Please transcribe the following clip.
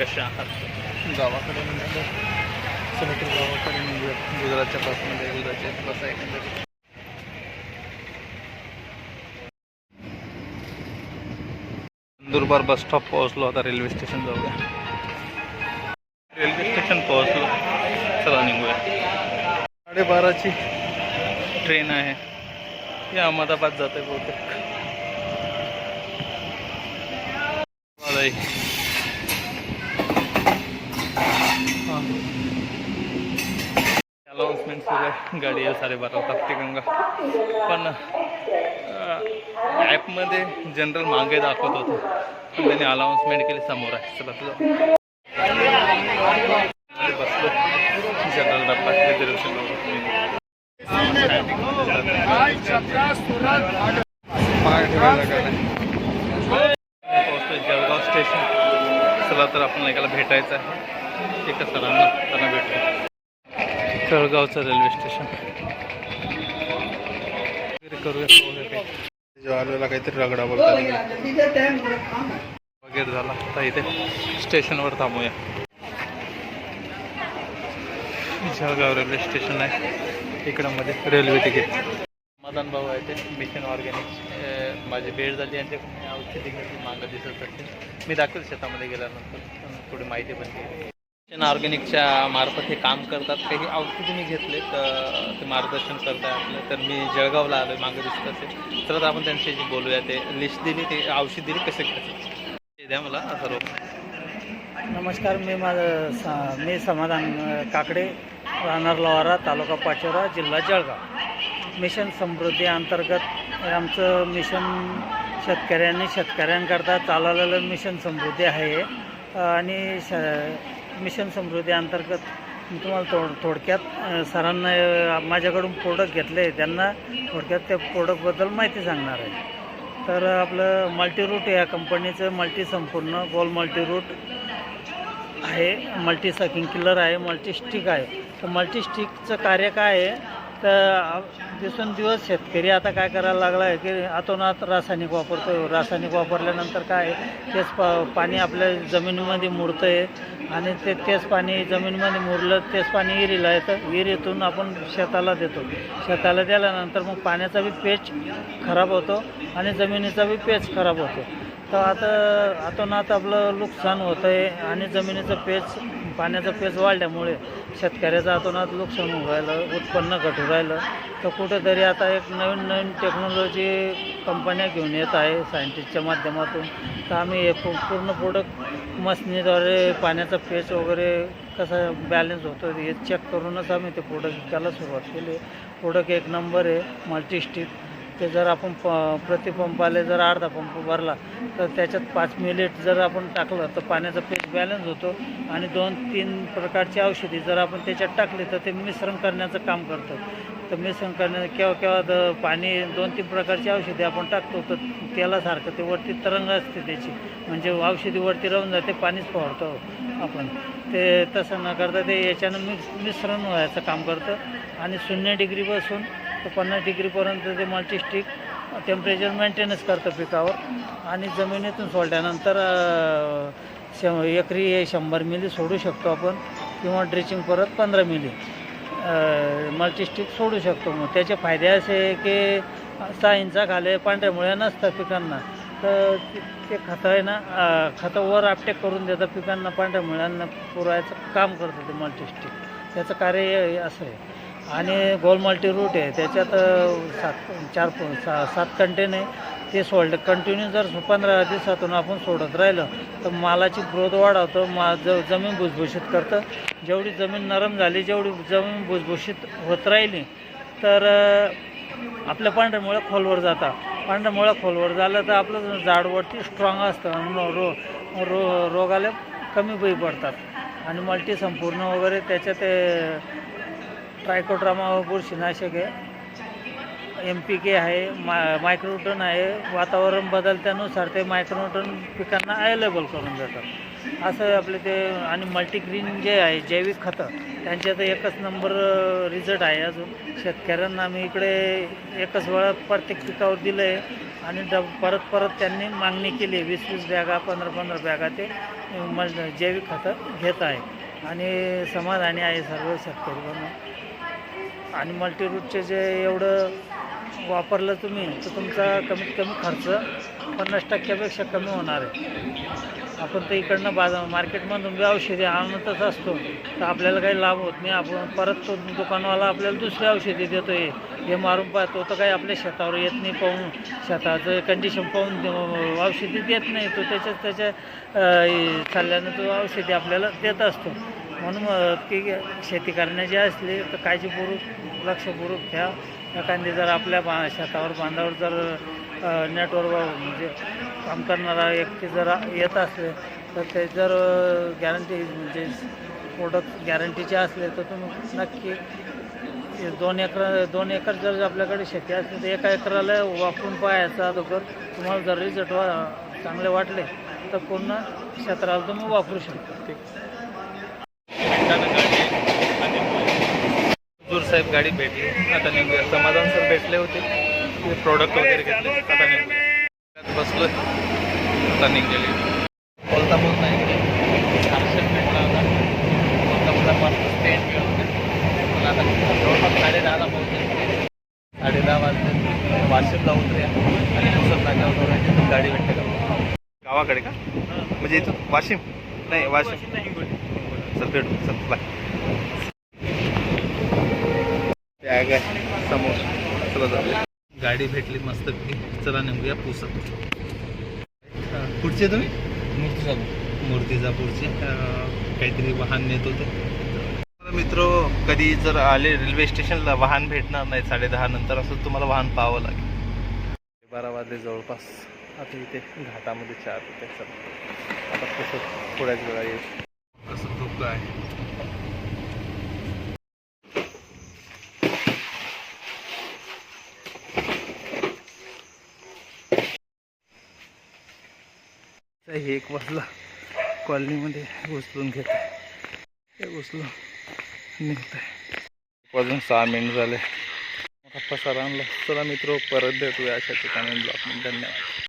कसे आहात? गावाकडे निघालो समुद्र गावाकडे निघूया गुजरातच्या बसमध्ये गुजरातच्या बस आहे. एकंदरीत नंदुरबार बस स्टॉप पोहोचलो आता रेल्वे स्टेशन जाऊया. रेल्वे स्टेशन पोहोचलो. चला निघूया. साडेबाराची ट्रेन आहे. ती अहमदाबाद जाते बहुतेक. अनाउन्समेंट सुरू आहे. गाडी आहे साडेबारा ताप्ती गंगा. पण ॲपमध्ये जनरल मागे दाखवत होतं. पण त्यांनी अनाउन्समेंट केली समोर आहे. चला तुझं बसलो. जनरल डब्बा रिझर्वेशन पोहोचतोय जळगाव स्टेशन चला तर आपण एकाला भेटायचं आहे. एका सरांना त्यांना भेटतो जळगावचं रेल्वे स्टेशन. करूया काहीतरी रगडा वगैरे झाला. आता इथे स्टेशनवर थांबूया. जळगाव रेल्वे स्टेशन आहे. इकडं मध्ये रेल्वे तिकीट. समाधान भाऊ आहे ते मिशन ऑर्गॅनिक माझी भेट झाली यांच्याकडून औषधी घेतली मागं दिसत असेल मी दाखवेल शेतामध्ये गेल्यानंतर. थोडी माहिती पण ऑर्गॅनिकच्या मार्फत हे काम करतात. काही औषधी मी घेतले तर ते मार्गदर्शन करताय आपलं. तर मी जळगावला आलो मागे दिसत असेल. तर आता आपण त्यांच्याशी बोलूया. ते लिस्ट दिली ते औषध दिली कसे घ्यायचे? द्या मला सर्व. नमस्कार मी माझं सा मी समाधान काकडे राहणार लोहारा तालुका पाचोरा जिल्हा जळगाव. मिशन समृद्धी अंतर्गत आमचं मिशन शेतकऱ्यांनी शेतकऱ्यांकरता चालवलेलं मिशन समृद्धी आहे आणि श मिशन समृद्धी अंतर्गत मी तुम्हाला थोड थोडक्यात सरांना माझ्याकडून प्रोडक्ट घेतले त्यांना थोडक्यात त्या प्रोडक्टबद्दल माहिती सांगणार आहे. तर आपलं मल्टीरूट या कंपनीचं मल्टी संपूर्ण गोल मल्टीरूट आहे. मल्टी सकिंग किलर आहे. मल्टी स्टिक आहे. तर मल्टी स्टिकचं कार्य काय आहे? तर दिवसेंदिवस शेतकरी आता काय करायला लागला आहे की अतोनात रासायनिक वापरतो रासायनिक वापरल्यानंतर काय आहे? तेच पा पाणी आपल्या जमिनीमध्ये मुरतं आहे आणि ते तेच पाणी जमिनीमध्ये मुरलं तेच पाणी विहिरीला येतं. विहिरीतून आपण शेताला देतो. शेताला दिल्यानंतर मग पाण्याचा बी पेच खराब होतो आणि जमिनीचा बी पेच खराब होतो. तर आता अतोनात आपलं नुकसान होतं आहे आणि जमिनीचं पेच पाण्याचं पेच वाढल्यामुळे शेतकऱ्याचं ना नुकसान होऊ राहिलं उत्पन्न घटू राहिलं. तर कुठेतरी आता एक नवीन नवीन टेक्नॉलॉजी कंपन्या घेऊन येत आहे सायंटिस्टच्या माध्यमातून. तर आम्ही हे पूर्ण प्रोडक्ट मशनीद्वारे पाण्याचा पेच वगैरे कसा बॅलन्स होतो हे चेक करूनच आम्ही ते प्रोडक्ट विकायला सुरुवात केली. प्रोडक्ट एक नंबर आहे मल्टीस्टिक ते जर आपण प प्रतिपंपाले जर अर्धा पंप भरला तर त्याच्यात पाच मिनिट जर आपण टाकलं तर पाण्याचा पेज बॅलन्स होतो आणि दोन तीन प्रकारची औषधी जर आपण त्याच्यात टाकली तर ते मिश्रण करण्याचं काम करतं. तर मिश्रण करण्या केव्हा केव्हा द पाणी दोन तीन प्रकारची औषधी आपण टाकतो तर तेलासारखं ते वरती तरंग असते त्याची. म्हणजे औषधी वरती राहून जाते पाणीच फवारतो आपण. ते तसं न करता ते याच्यानं मिक्स मिश्रण व्हायचं काम करतं. आणि शून्य डिग्रीपासून तर पन्नास डिग्रीपर्यंत ते मल्टीस्टिक टेम्परेचर मेंटेनन्स करतं पिकावर. आणि जमिनीतून सोडल्यानंतर श एकरी हे शंभर मिली सोडू शकतो आपण किंवा ड्रेचिंग परत पंधरा मिली मल्टीस्टिक सोडू शकतो. मग त्याचे फायदे असे की सहा इंचा खाले पांढऱ्या मुळ्या नसतात पिकांना. तर ते- ते खतं आहे ना खतं वर आपटेक करून देतं पिकांना पांढऱ्या मुळ्यांना पुरवायचं काम करतं ते मल्टीस्टिक त्याचं कार्य हे असं आहे. आणि गोल मल्टी रूट आहे. त्याच्यात सात चार सा सात कंटेन आहे. ते सोडलं. कंटिन्यू जर पंधरा दिवसातून आपण सोडत राहिलं तर मालाची ग्रोथ वाढवतं. मा ज जमीन भुसभुशीत करतं. जेवढी जमीन नरम झाली जेवढी जमीन भुसभुशीत होत राहिली तर आपल्या पांढऱ्यामुळे खोलवर जातात पांढऱ्यामुळे खोलवर झालं तर आपलं झाडवरती स्ट्रॉंग असतं आणि रो रो रो रोगाला कमी बळी पडतात. आणि मल्टी संपूर्ण वगैरे त्याच्यात ते ट्रायकोड्रामा बुरशीनाशक आहे. एम पी के आहे मा मायक्रोटन आहे. वातावरण बदलत्यानुसार ते मायक्रोटन पिकांना अवेलेबल करून देतात. असं आपले ते आणि मल्टीग्रीन जे आहे जैविक खतं त्यांच्या तर एकच नंबर रिझल्ट आहे अजून. शेतकऱ्यांना आम्ही इकडे एकच वेळा प्रत्येक पिकावर दिलं आहे आणि ड परत परत त्यांनी मागणी केली वीस वीस बॅगा पंधरा पंधरा बॅगा ते मल जैविक खतं घेत आहे आणि समाधानी आहे सर्व शेतकरी म्हणून आणि मल्टीरूटचे जे एवढं वापरलं तुम्ही तर तुमचा कमीत कमी खर्च पन्नास टक्क्यापेक्षा कमी होणार आहे. आपण तर इकडनं बाजार मार्केटमधून बी औषधी आणतच असतो तर आपल्याला काही लाभ होत नाही. आपण परत तो दुकानवाला आपल्याला दुसरी औषधी देतो आहे हे मारून पाहतो तर काही आपल्या शेतावर येत नाही पाहून. शेताचं कंडिशन पाहून औषधी देत नाही. तो त्याच्यात त्याच्या चालल्यानं तो औषधी आपल्याला देत असतो. म्हणून अं, की शेती करण्याची असली तर काळजीपूर्वक लक्षपूर्वक घ्या. एखादी जर आपल्या बा शेतावर बांधावर जर नेटवर म्हणजे काम करणारा व्यक्ती जर येत असले तर ते जर गॅरंटी म्हणजे प्रोडक्ट गॅरंटीचे असले तर तुम्ही नक्की दोन एकर दोन एकर जर आपल्याकडे शेती असली तर एका एकराला वापरून पाहायचा अगोदर तुम्हाला जर रिझल्ट वा चांगले वाटले तर पूर्ण क्षेत्राला तुम्ही वापरू शकता. ठीक मिनिटानं गाडी आणि हुजूर साहेब गाडी भेटली. आता निघूया समाधान सर भेटले होते. ते प्रोडक्ट वगैरे घेतले. आता निघूया बसलोय. आता निघलेले. बोलता बोलता इकडे हर्षद भेटला होता. बोलता बोलता मस्त घेऊन पण आता जवळपास साडे दहाला पोहोचले. साडे दहा वाजले. वाशिमला उतरूया आणि दुसरं नाक्यावर उतरायची गाडी भेटते का? गावाकडे का? म्हणजे इथं वाशिम? नाही वाशिम. चल भेटू. चल बाय बॅग आहे. समोर. चला जाऊया. गाडी भेटली मस्त चला नेमूया पुसत. कुठचे तुम्ही? मूर्तिजापूरचे अं, काहीतरी वाहन नेत होते. मित्र कधी जर आले रेल्वे स्टेशनला वाहन भेटणार नाही. साडे दहा नंतर असं तुम्हाला वाहन पाहावं लागेल. बारा वाजले जवळपास. आता इथे घाटामध्ये चार होते. चला. आता पुसत. थोड्याच वेळा येईल कसं धोका आहे. हे एक वाजला. कॉलनीमध्ये उचलून घेत आहे. हे उचलून निघत आहे. वाजून सहा मिनिट झाले. मोठा पसारा आणला. चला मित्र परत भेटूया अशा ठिकाणी ब्लॉकमध्ये धन्यवाद.